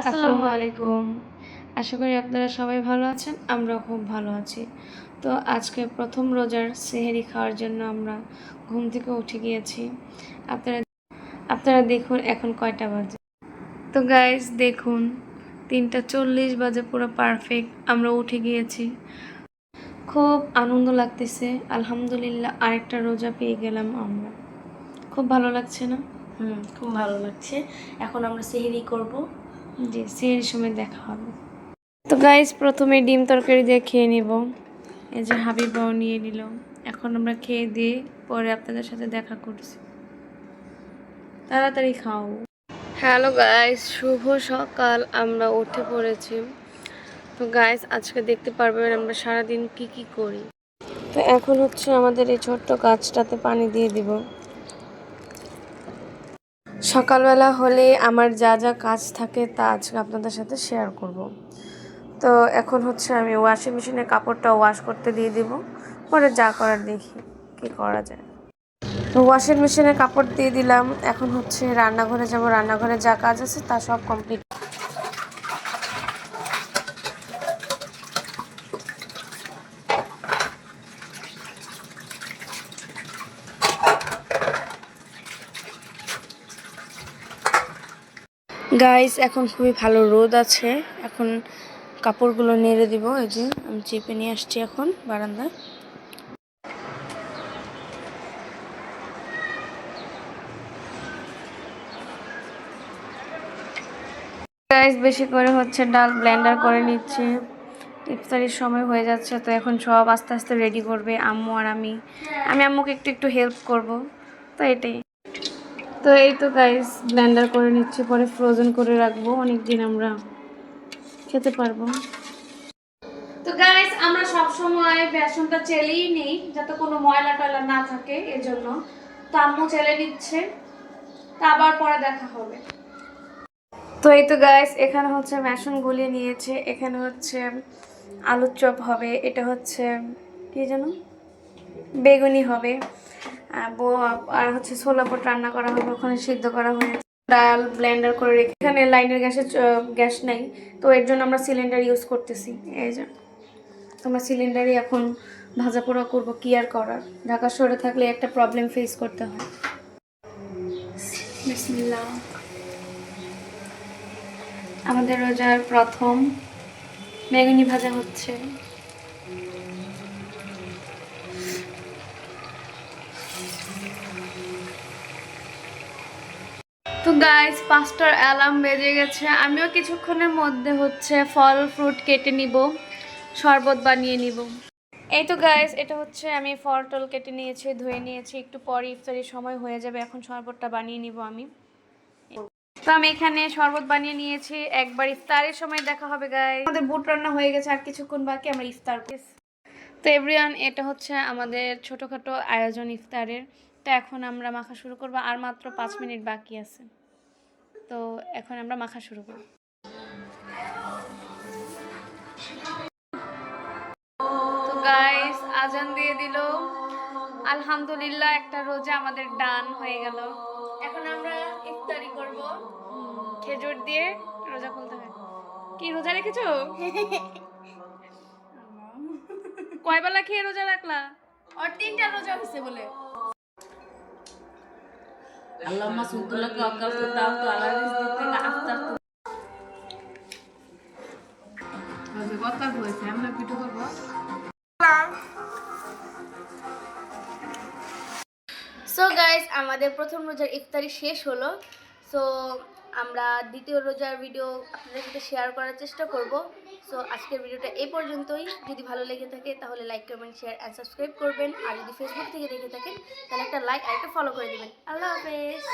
আসসালামু আলাইকুম। আশা করি আপনারা সবাই ভালো আছেন আমরাও খুব ভালো আছি। তো আজকে প্রথম রোজার সেহেরি খাওয়ার জন্য আমরা ঘুম থেকে উঠে গিয়েছি। আপনারা আপনারা দেখুন এখন কয়টা বাজে। তো গাইস দেখুন তিনটা চল্লিশ বাজে পুরো পারফেক্ট আমরা উঠে গিয়েছি। খুব আনন্দ লাগতেছে আলহামদুলিল্লাহ আরেকটা রোজা পেয়ে গেলাম আমরা। খুব ভালো লাগছে না? হুম খুব ভালো লাগছে। এখন আমরা সেহেরি করব। জি সেই সময় দেখা হবে। তো গাইস প্রথমে ডিম তরকারি দিয়ে খেয়ে নিব। এই যে হাবিবাও নিয়ে নিল। এখন আমরা খেয়ে দিয়ে পরে আপনাদের সাথে দেখা করছি। তাড়াতাড়ি খাও। হ্যালো গাইস শুভ সকাল। আমরা উঠে পড়েছি। তো গাইস আজকে দেখতে পারবেন আমরা সারাদিন কি কি করি। তো এখন হচ্ছে আমাদের এই ছোট্ট গাছটাতে পানি দিয়ে দিব। সকালবেলা হলে আমার যা যা কাজ থাকে তা আজকে আপনাদের সাথে শেয়ার করব। তো এখন হচ্ছে আমি ওয়াশিং মেশিনে কাপড়টা ওয়াশ করতে দিয়ে দিব, পরে যা করার দেখি কি করা যায়। তো ওয়াশিং মেশিনে কাপড় দিয়ে দিলাম, এখন হচ্ছে রান্নাঘরে যাব, রান্নাঘরে যা কাজ আছে তা সব কমপ্লিট গাইস এখন খুবই ভালো রোদ আছে। এখন কাপড়গুলো নেড়ে দিব, এই যে আমি চেপে নিয়ে আসছি এখন বারান্দায়। গাইস বেশি করে হচ্ছে ডাল ব্লেন্ডার করে নিচ্ছে। ইফতারির সময় হয়ে যাচ্ছে, তো এখন সব আস্তে আস্তে রেডি করবে আম্মু আর আমি। আমি আম্মুকে একটু একটু হেল্প করব, তো এটাই। তো এই তো গাইস ব্লেন্ডার করে নিচ্ছি পরে ফ্রোজেন করে রাখব অনেক দিন আমরা খেতে পারব তো গাইস আমরা সব সময় বেসনটা চেলেই নেই যাতে কোনো ময়লা টয়লা না থাকে এজন্য। তো আম্মু চেলে নিচ্ছে তা আবার পরে দেখা হবে। তো এই তো গাইস এখানে হচ্ছে বেসন গুলিয়ে নিয়েছে এখানে হচ্ছে আলুর চপ হবে এটা হচ্ছে কি জানো বেগুনি হবে। আর হচ্ছে ছোলা পট রান্না করা হবে, ওখানে সিদ্ধ করা হয়েছে। ডাল ব্লেন্ডার করে রেখে, এখানে লাইনের গ্যাসে গ্যাস নাই, তো এর জন্য আমরা সিলিন্ডার ইউজ করতেছি। এই যে, তোমরা সিলিন্ডারই এখন ভাজা পোড়া করব, কি আর করার? ঢাকা শহরে থাকলে একটা প্রবলেম ফেস করতে হয়। বিসমিল্লাহ। আমাদের রোজার প্রথম, বেগুনি ভাজা হচ্ছে। গাইস পাঁচটার অ্যালার্ম বেজে গেছে। আমিও কিছুক্ষণের মধ্যে হচ্ছে ফল ফ্রুট কেটে নিব, শরবত বানিয়ে নিব। এই তো গাইস এটা হচ্ছে আমি ফল টল কেটে নিয়েছি, ধুয়ে নিয়েছি। একটু পরে ইফতারির সময় হয়ে যাবে, এখন শরবতটা বানিয়ে নিব আমি। তো আমি এখানে শরবত বানিয়ে নিয়েছি। একবার ইফতারের সময় দেখা হবে গাইস আমাদের বুট রান্না হয়ে গেছে, আর কিছুক্ষণ বাকি আমরা ইফতার। তো এভরিওয়ান এটা হচ্ছে আমাদের ছোটোখাটো আয়োজন ইফতারের। তো এখন আমরা মাখা শুরু করব, আর মাত্র পাঁচ মিনিট বাকি আছে। তো এখন আমরা মাখা শুরু করব তো গাইস আজান দিয়ে দিল। আলহামদুলিল্লাহ একটা রোজা আমাদের ডান হয়ে গেল। এখন আমরা ইফতারি করব। খেজুর দিয়ে রোজা খুলতে হয় কি রোজা রেখেছো? কয় বেলা খেয়ে রোজা রাখলা? আর তিনটা রোজা হয়েছে বলে। আল্লাহুম্মা সুদ্দুল্লাহকে অকাল তো তাও তো আল্লাহ রিজক থেকে আফতার তো রোজা হয়েছে আমরা পিঠো করব সো গাইস আমাদের প্রথম রোজার ইফতারি শেষ হলো। সো আমরা দ্বিতীয় রোজার ভিডিও আপনাদের সাথে শেয়ার করার চেষ্টা করব। সো আজকের ভিডিওটা এই পর্যন্তই। যদি ভালো লেগে থাকে, তাহলে লাইক করবেন শেয়ার অ্যান্ড সাবস্ক্রাইব করবেন। আর যদি ফেসবুক থেকে দেখে থাকেন, তাহলে একটা লাইক আর একটা ফলো করে দেবেন। আল্লাহ হাফেজ।